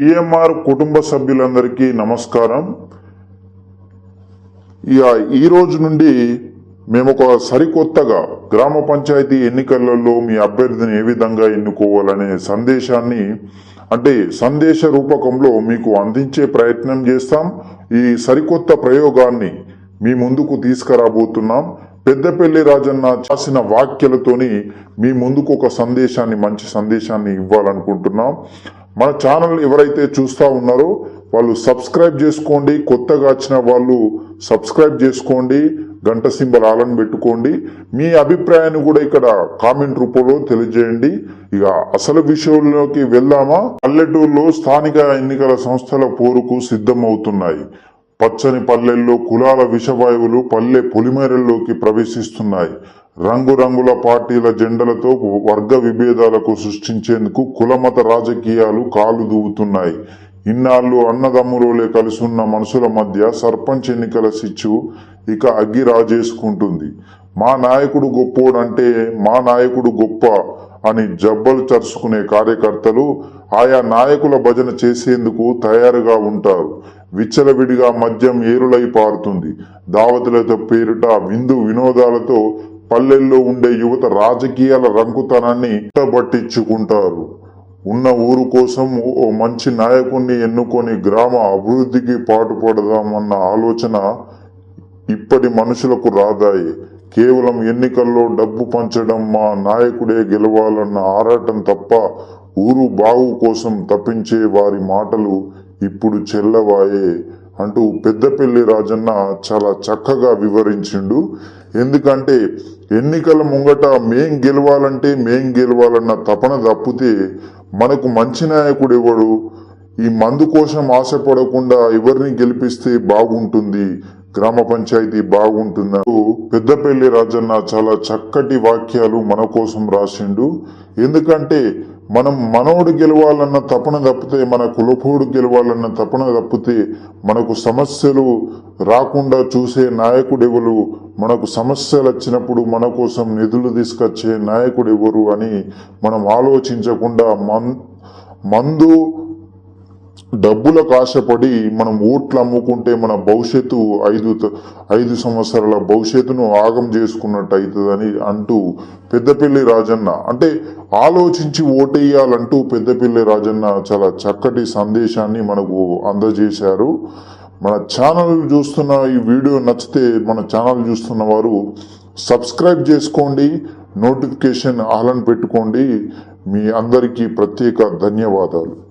EMR కుటుంబ సభ్యులందరికీ నమస్కారం. ఇక ఈ రోజు నుండి మేము ఒక సరికొత్తగా గ్రామ పంచాయతీ ఎన్నికలలో మీ అభ్యర్థిని ఏ విధంగా ఎన్నుకోవాలనే సందేశాన్ని అంటే సందేశ రూపకంలో మీకు అందించే ప్రయత్నం చేస్తాం. ఈ సరికొత్త ప్రయోగాన్ని మీ ముందుకు తీసుకురాబోతున్నాం. పెద్దపల్లి రాజన్న చేసిన వాక్యలతోని మీ ముందుకు ఒక సందేశాన్ని మంచి సందేశాన్ని ఇవ్వాలనుకుంటున్నాం. మన ఛానల్ ఎవరైతే చూస్తూ ఉన్నారో వాళ్ళు సబ్స్క్రైబ్ చేసుకోండి కొత్తగా వచ్చిన వాళ్ళు సబ్స్క్రైబ్ చేసుకోండి గంట సింబల్ ఆలని పెట్టుకోండి. మీ అభిప్రాయాన్ని కూడా ఇక్కడ కామెంట్ రూపంలో తెలియజేయండి. ఇక అసలు విషయంలోకి వెళ్దామా? పల్లెటూరులో స్థానిక ఎన్నికల సంస్థల పోరుకు సిద్ధమవుతున్నాయి. పచ్చని పల్లెల్లో కులాల విషవాయువులు పల్లె పొలిమేరల్లోకి ప్రవేశిస్తున్నాయి. రంగురంగుల పార్టీల జెండలతో వర్గ విభేదాలకు సృష్టించేందుకు కులమత రాజకీయాలు కాలు దూవుతున్నాయి. ఇన్నాళ్ళు అన్నదమ్ములోలే కలుసున్న మనుషుల మధ్య సర్పంచ్ ఎన్నికల సిచ్చు ఇక అగ్గి రాజేసుకుంటుంది మా నాయకుడు గొప్పోడంటే మా నాయకుడు గొప్ప అని జబ్బలు చరుచుకునే కార్యకర్తలు ఆయా నాయకుల భజన చేసేందుకు తయారుగా ఉంటారు. విచ్చలవిడిగా మద్యం ఏరులై పారుతుంది. దావతులతో పేరిట విందు వినోదాలతో పల్లెల్లో ఉండే యువత రాజకీయాల రంగుతనాన్ని పట్టించుకుంటారు ఉన్న ఊరు కోసం ఓ మంచి నాయకుణ్ణి ఎన్నుకొని గ్రామ అభివృద్ధికి పాటుపడదామన్న ఆలోచన ఇప్పటి మనుషులకు రాదాయి. కేవలం ఎన్నికల్లో డబ్బు పంచడం మా నాయకుడే గెలవాలన్న ఆరాటం తప్ప ఊరు బాగు కోసం తప్పించే వారి మాటలు ఇప్పుడు చెల్లవాయే అంటూ పెద్దపల్లి రాజన్న చాలా చక్కగా వివరించిండు. ఎందుకంటే ఎన్నికల ముంగట మేం గెలవాలంటే మేం గెలవాలన్న తపన తప్పితే మనకు మంచి నాయకుడు ఎవడు? ఈ మందు కోసం ఆశపడకుండా ఎవరిని గెలిపిస్తే బాగుంటుంది? గ్రామ పంచాయతీ బాగుంటుందా? పెద్దపల్లి రాజన్న చాలా చక్కటి వాక్యాలు మన కోసం రాసిండు. ఎందుకంటే మనం మనోడు గెలవాలన్న తపన తప్పితే మన కులపోడు గెలవాలన్న తపన తప్పితే మనకు సమస్యలు రాకుండా చూసే నాయకుడెవరు? మనకు సమస్యలు వచ్చినప్పుడు మన కోసం నిధులు తీసుకొచ్చే నాయకుడు ఎవరు అని మనం ఆలోచించకుండా మన్ మందు డబ్బులకు ఆశపడి మనం ఓట్లు అమ్ముకుంటే మన భవిష్యత్తు ఐదు ఐదు సంవత్సరాల భవిష్యత్తును ఆగం చేసుకున్నట్టు అవుతుందని అంటూ పెద్దపల్లి రాజన్న అంటే ఆలోచించి ఓటేయాలంటూ పెద్దపల్లి రాజన్న చాలా చక్కటి సందేశాన్ని మనకు అందజేశారు. మన ఛానల్ చూస్తున్న ఈ వీడియో నచ్చితే మన ఛానల్ చూస్తున్న వారు సబ్స్క్రైబ్ చేసుకోండి నోటిఫికేషన్ ఆలన్ పెట్టుకోండి. మీ అందరికీ ప్రత్యేక ధన్యవాదాలు.